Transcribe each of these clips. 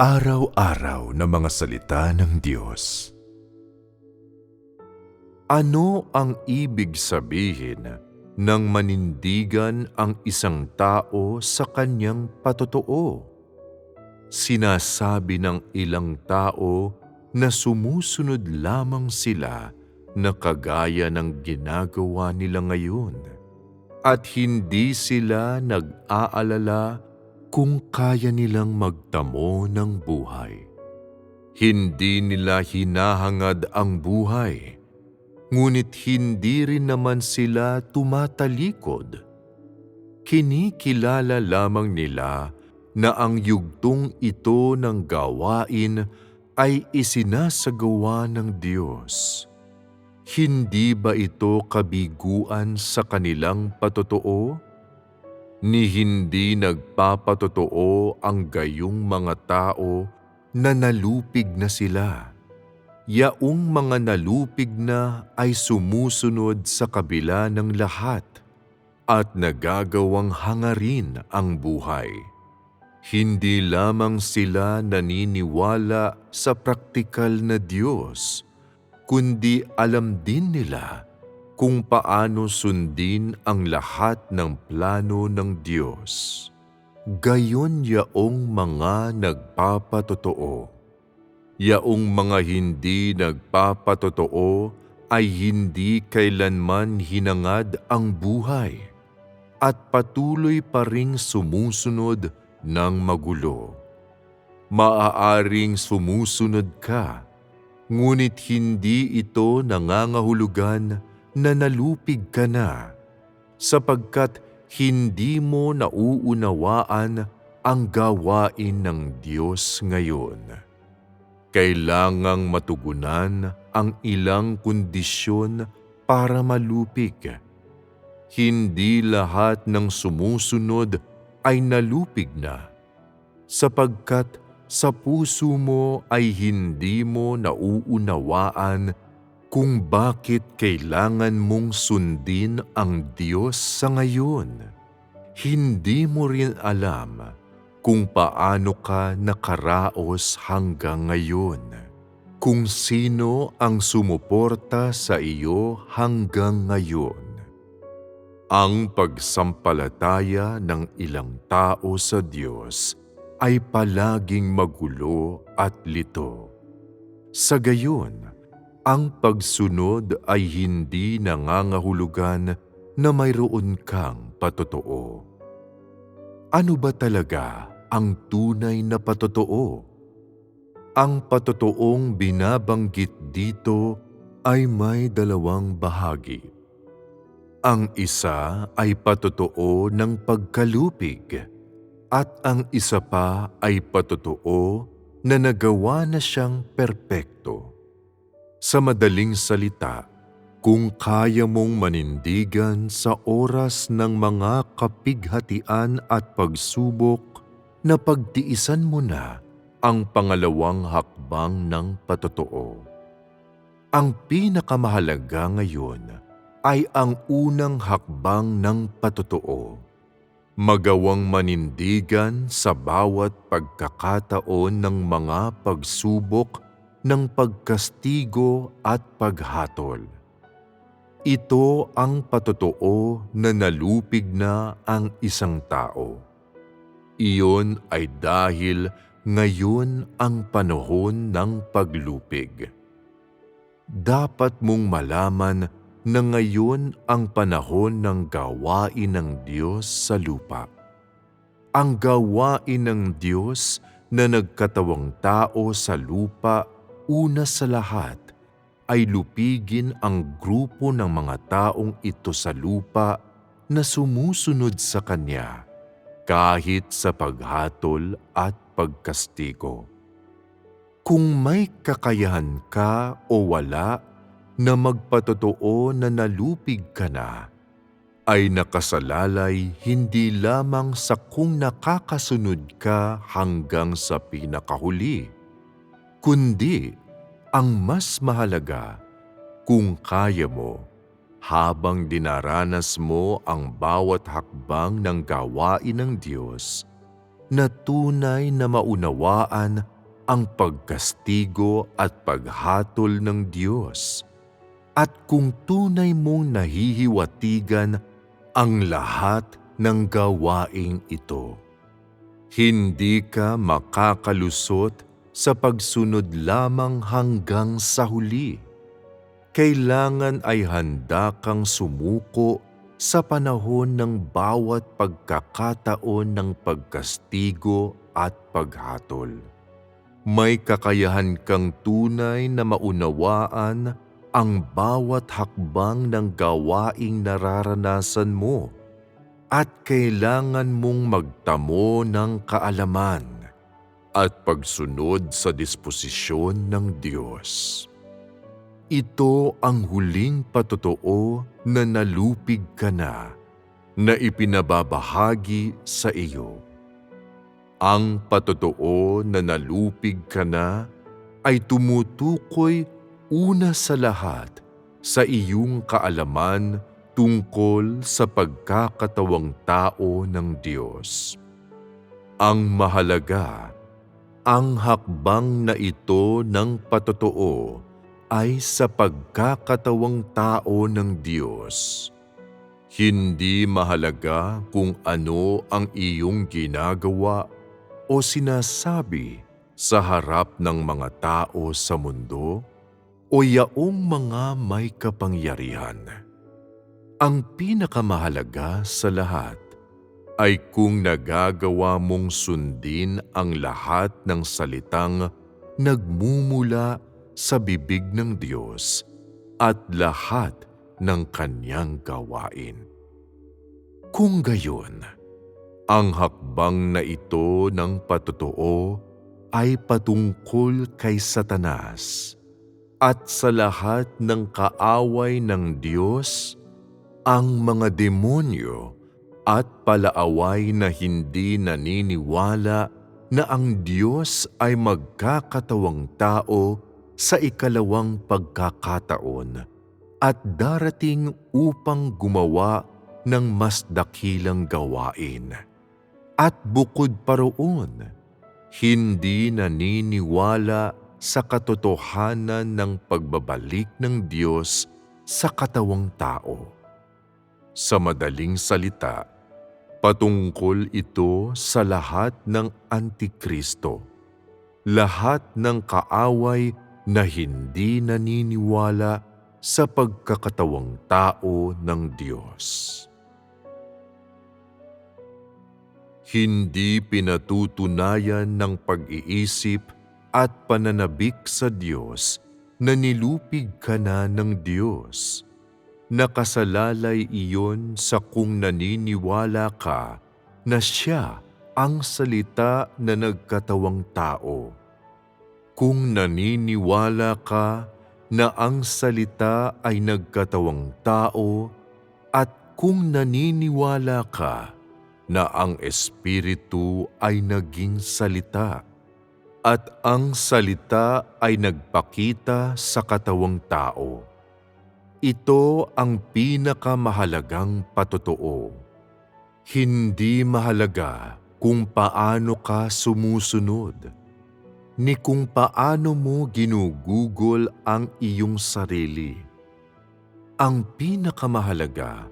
Araw-araw na mga salita ng Diyos. Ano ang ibig sabihin ng manindigan ang isang tao sa kanyang patotoo? Sinasabi ng ilang tao na sumusunod lamang sila na kagaya ng ginagawa nila ngayon at hindi sila nag-aalala kung kaya nilang magtamo ng buhay. Hindi nila hinahangad ang buhay, ngunit hindi rin naman sila tumatalikod. Kinikilala lamang nila na ang yugtong ito ng gawain ay isinasagawa ng Diyos. Hindi ba ito kabiguan sa kanilang patotoo? Ni hindi nagpapatotoo ang gayong mga tao na nalupig na sila. Yaong mga nalupig na ay sumusunod sa kabila ng lahat at nagagawang hangarin ang buhay. Hindi lamang sila naniniwala sa praktikal na Diyos, kundi alam din nila kung paano sundin ang lahat ng plano ng Diyos. Gayon yaong mga nagpapatotoo. Yaong mga hindi nagpapatotoo ay hindi kailanman hinangad ang buhay at patuloy pa ring sumusunod ng magulo. Maaaring sumusunod ka, ngunit hindi ito nangangahulugan na nalupig ka na sapagkat hindi mo nauunawaan ang gawain ng Diyos ngayon. Kailangang matugunan ang ilang kondisyon para malupig. Hindi lahat ng sumusunod ay nalupig na, sapagkat sa puso mo ay hindi mo nauunawaan kung bakit kailangan mong sundin ang Diyos sa ngayon. Hindi mo rin alam kung paano ka nakaraos hanggang ngayon. Kung sino ang sumuporta sa iyo hanggang ngayon. Ang pagsampalataya ng ilang tao sa Diyos ay palaging magulo at lito. Sa gayon, ang pagsunod ay hindi nangangahulugan na mayroon kang patotoo. Ano ba talaga ang tunay na patotoo? Ang patotoong binabanggit dito ay may dalawang bahagi. Ang isa ay patotoo ng pagkalupig at ang isa pa ay patotoo na nagawa na siyang perpekto. Sa madaling salita, kung kaya mong manindigan sa oras ng mga kapighatian at pagsubok na pagtiisan mo na ang pangalawang hakbang ng patotoo. Ang pinakamahalaga ngayon ay ang unang hakbang ng patotoo. Magawang manindigan sa bawat pagkakataon ng mga pagsubok ng pagkastigo at paghatol. Ito ang patotoo na nalupig na ang isang tao. Iyon ay dahil ngayon ang panahon ng paglupig. Dapat mong malaman na ngayon ang panahon ng gawain ng Diyos sa lupa. Ang gawain ng Diyos na nagkatawang tao sa lupa una sa lahat ay lupigin ang grupo ng mga taong ito sa lupa na sumusunod sa Kanya kahit sa paghatol at pagkastigo. Kung may kakayahan ka o wala na magpatotoo na nalupig ka na, ay nakasalalay hindi lamang sa kung nakakasunod ka hanggang sa pinakahuli, kundi ang mas mahalaga, kung kaya mo, habang dinaranas mo ang bawat hakbang ng gawain ng Diyos, na tunay na maunawaan ang pagkastigo at paghatol ng Diyos. At kung tunay mong nahihiwatigan ang lahat ng gawaing ito, hindi ka makakalusot sa pagsunod lamang hanggang sa huli. Kailangan ay handa kang sumuko sa panahon ng bawat pagkakataon ng pagkastigo at paghatol. May kakayahan kang tunay na maunawaan ang bawat hakbang ng gawaing nararanasan mo at kailangan mong magtamo ng kaalaman at pagsunod sa disposisyon ng Diyos. Ito ang huling patotoo na nalupig ka na, na ipinababahagi sa iyo. Ang patotoo na nalupig ka na ay tumutukoy una sa lahat sa iyong kaalaman tungkol sa pagkakatawang tao ng Diyos. Ang mahalaga, ang hakbang na ito ng patotoo ay sa pagkakatawang tao ng Diyos. Hindi mahalaga kung ano ang iyong ginagawa o sinasabi sa harap ng mga tao sa mundo o yaong mga may kapangyarihan. Ang pinakamahalaga sa lahat ay kung nagagawa mong sundin ang lahat ng salitang nagmumula sa bibig ng Diyos at lahat ng kanyang gawain. Kung gayon, ang hakbang na ito ng patotoo ay patungkol kay Satanas at sa lahat ng kaaway ng Diyos, ang mga demonyo at palaaway na hindi naniniwala na ang Diyos ay magkakatawang tao sa ikalawang pagkakataon at darating upang gumawa ng mas dakilang gawain. At bukod pa roon, hindi naniniwala sa katotohanan ng pagbabalik ng Diyos sa katawang tao. Sa madaling salita, patungkol ito sa lahat ng Antikristo, lahat ng kaaway na hindi naniniwala sa pagkakatawang tao ng Diyos. Hindi pinatutunayan ng pag-iisip at pananabik sa Diyos na nilupig ka na ng Diyos. Nakasalalay iyon sa kung naniniwala ka na Siya ang salita na nagkatawang tao kung naniniwala ka na ang salita ay nagkatawang tao at kung naniniwala ka na ang Espiritu ay naging salita at ang salita ay nagpakita sa katawang tao. Ito ang pinakamahalagang patotoo. Hindi mahalaga kung paano ka sumusunod ni kung paano mo ginugugol ang iyong sarili. Ang pinakamahalaga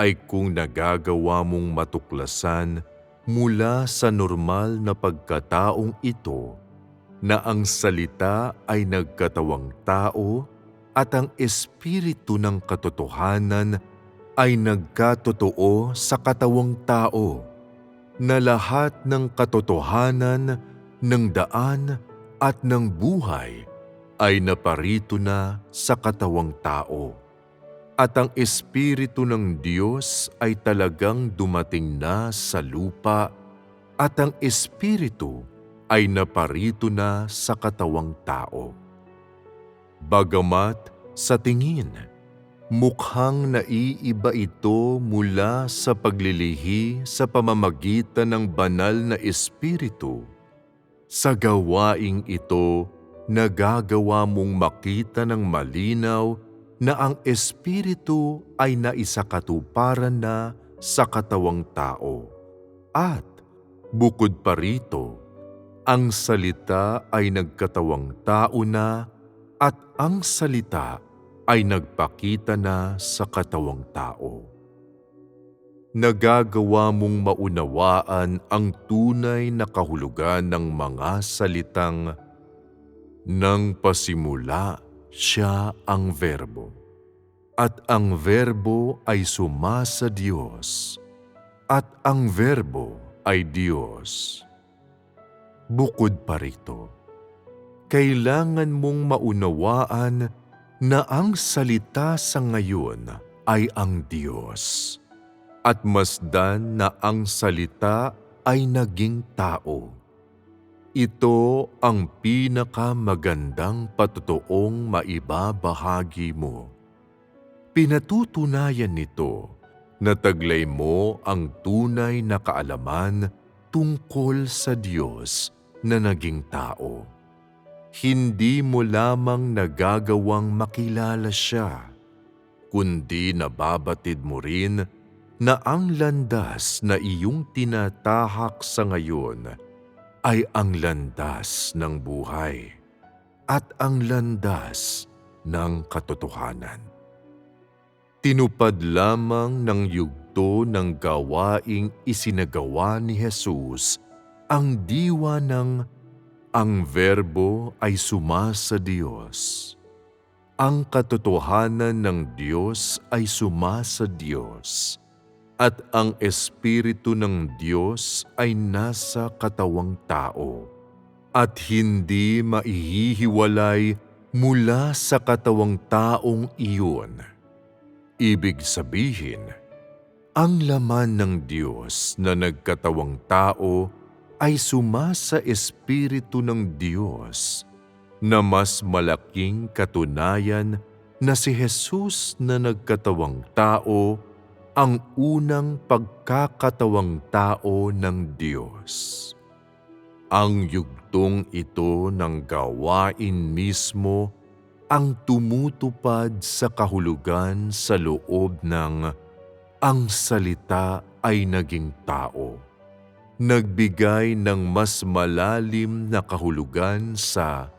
ay kung nagagawa mong matuklasan mula sa normal na pagkataong ito na ang salita ay nagkatawang tao at ang espiritu ng katotohanan ay nagkatotoo sa katawang tao na lahat ng katotohanan ng daan at ng buhay ay naparito na sa katawang tao. At ang Espiritu ng Diyos ay talagang dumating na sa lupa at ang Espiritu ay naparito na sa katawang tao. Bagamat sa tingin, mukhang naiiba ito mula sa paglilihi sa pamamagitan ng banal na Espiritu. Sa gawaing ito, nagagawa mong makita ng malinaw na ang Espiritu ay naisakatuparan na sa katawang tao. At Bukod pa rito, ang salita ay nagkatawang tao na at ang salita ay nagpakita na sa katawang tao. Nagagawa mong maunawaan ang tunay na kahulugan ng mga salitang nang pasimula siya ang verbo. At ang verbo ay suma sa Diyos. At ang verbo ay Diyos. Bukod pa rito, kailangan mong maunawaan na ang salita sa ngayon ay ang Diyos. At masdan na ang salita ay naging tao. Ito ang pinakamagandang patutuong maibabahagi mo. Pinatutunayan nito na taglay mo ang tunay na kaalaman tungkol sa Diyos na naging tao. Hindi mo lamang nagagawang makilala siya, kundi nababatid mo rin na ang landas na iyong tinatahak sa ngayon ay ang landas ng buhay at ang landas ng katotohanan. Tinupad lamang ng yugto ng gawaing isinagawa ni Jesus ang diwa ng ang verbo ay suma sa Diyos. Ang katotohanan ng Diyos ay suma sa Diyos at ang Espiritu ng Diyos ay nasa katawang tao at hindi maihihiwalay mula sa katawang taong iyon. Ibig sabihin, ang laman ng Diyos na nagkatawang tao ay suma sa Espiritu ng Diyos na mas malaking katunayan na si Jesus na nagkatawang tao ang unang pagkakatawang tao ng Diyos. Ang yugtong ito ng gawain mismo ang tumutupad sa kahulugan sa loob ng ang salita ay naging tao. Nagbigay ng mas malalim na kahulugan sa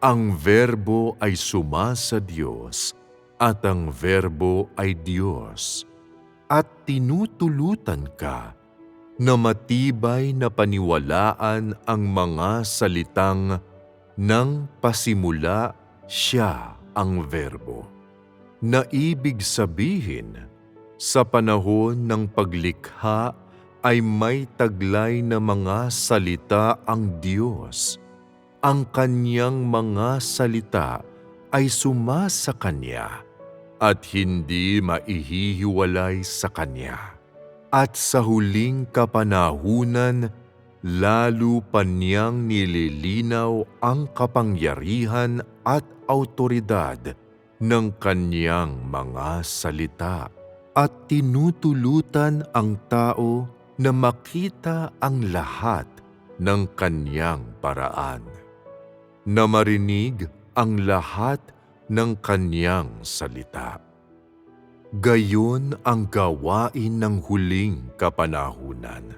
ang verbo ay suma sa Diyos at ang verbo ay Diyos at tinutulutan ka na matibay na paniwalaan ang mga salitang nang pasimula siya ang verbo. Na ibig sabihin, sa panahon ng paglikha ay may taglay na mga salita ang Diyos. Ang kanyang mga salita ay suma sa Kanya at hindi maihihiwalay sa Kanya. At sa huling kapanahunan, lalo pa niyang nililinaw ang kapangyarihan at autoridad ng Kanyang mga salita at tinutulutan ang tao na makita ang lahat ng Kanyang paraan, na marinig ang lahat ng kanyang salita. Gayon ang gawain ng huling kapanahunan.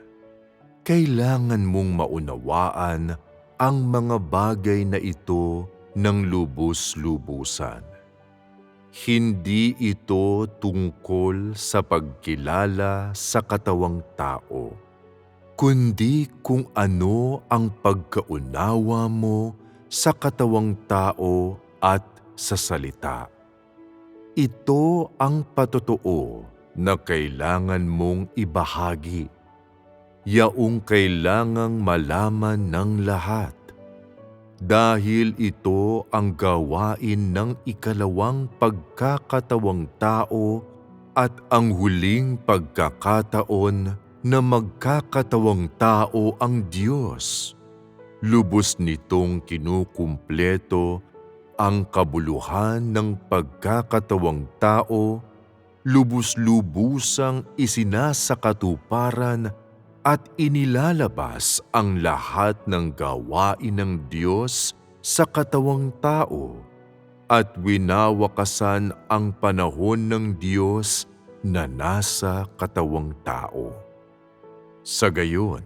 Kailangan mong maunawaan ang mga bagay na ito ng lubos-lubusan. Hindi ito tungkol sa pagkilala sa katawang tao, kundi kung ano ang pagkaunawa mo sa katawang tao at sa salita. Ito ang patotoo na kailangan mong ibahagi. Yaong kailangang malaman ng lahat. Dahil ito ang gawain ng ikalawang pagkakatawang tao at ang huling pagkakataon na magkakatawang tao ang Diyos. Lubos nitong kinukumpleto ang kabuluhan ng pagkakatawang tao, lubus-lubusang isinasakatuparan at inilalabas ang lahat ng gawain ng Diyos sa katawang tao at winawakasan ang panahon ng Diyos na nasa katawang tao. Sa gayon,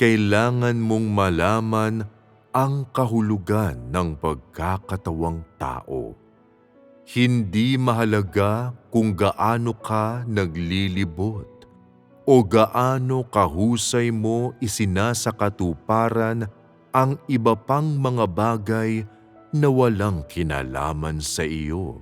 kailangan mong malaman ang kahulugan ng pagkakatawang tao. Hindi mahalaga kung gaano ka naglilibot o gaano kahusay mo isinasakatuparan ang iba pang mga bagay na walang kinalaman sa iyo.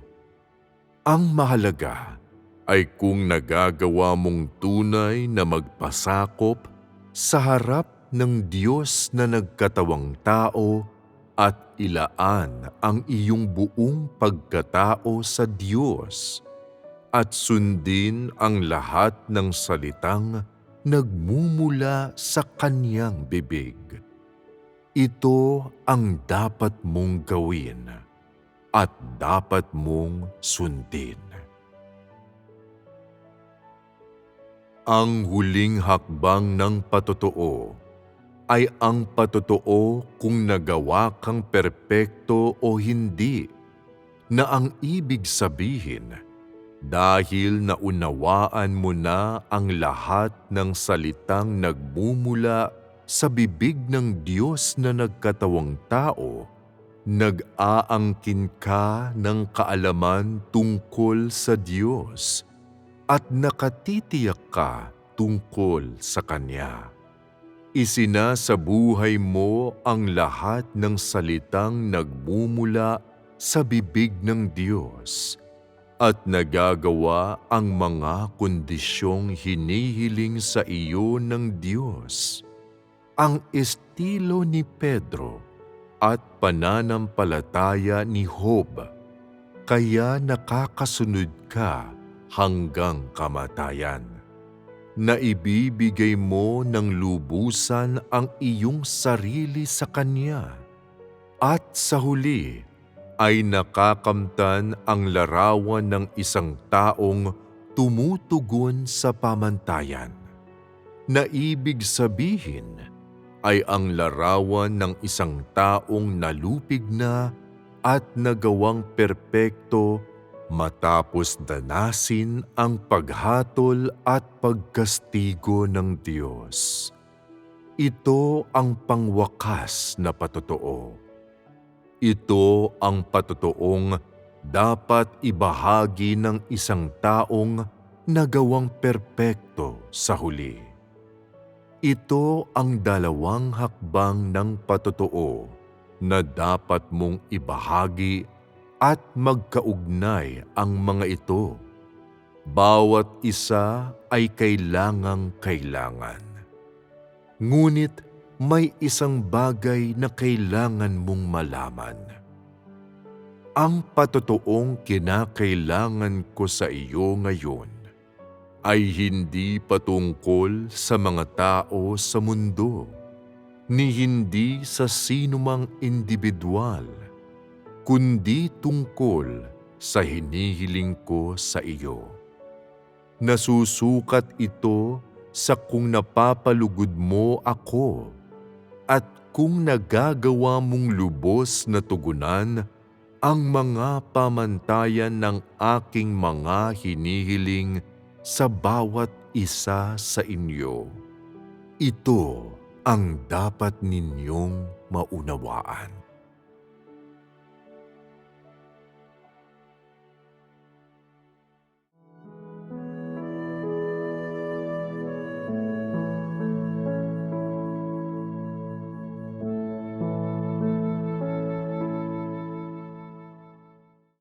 Ang mahalaga ay kung nagagawa mong tunay na magpasakop sa harap ng Diyos na nagkatawang tao at ilaan ang iyong buong pagkatao sa Diyos at sundin ang lahat ng salitang nagmumula sa Kanyang bibig. Ito ang dapat mong gawin at dapat mong sundin. Ang huling hakbang ng patotoo ay ang patotoo kung nagawa kang perpekto o hindi, na ang ibig sabihin, dahil naunawaan mo na ang lahat ng salitang nagmumula sa bibig ng Diyos na nagkatawang tao, nag-aangkin ka ng kaalaman tungkol sa Diyos at nakatitiyak ka tungkol sa Kanya. Isinasabuhay mo ang lahat ng salitang nagmumula sa bibig ng Diyos at nagagawa ang mga kondisyong hinihiling sa iyo ng Diyos. Ang estilo ni Pedro at pananampalataya ni Job, kaya nakakasunod ka hanggang kamatayan. Naibibigay mo ng lubusan ang iyong sarili sa Kanya. At sa huli ay nakakamtan ang larawan ng isang taong tumutugon sa pamantayan. Naibig sabihin ay ang larawan ng isang taong nalupig na at nagawang perpekto matapos danasin ang paghatol at pagkastigo ng Diyos. Ito ang pangwakas na patotoo. Ito ang patotoong dapat ibahagi ng isang taong nagawang perpekto sa huli. Ito ang dalawang hakbang ng patotoo na dapat mong ibahagi at magkaugnay ang mga ito. Bawat isa ay kailangang kailangan. Ngunit may isang bagay na kailangan mong malaman. Ang patotoong kinakailangan ko sa iyo ngayon ay hindi patungkol sa mga tao sa mundo, ni hindi sa sinumang individual, kundi tungkol sa hinihiling ko sa iyo. Nasusukat ito sa kung napapalugod mo ako at kung nagagawa mong lubos na tugunan ang mga pamantayan ng aking mga hinihiling sa bawat isa sa inyo. Ito ang dapat ninyong maunawaan.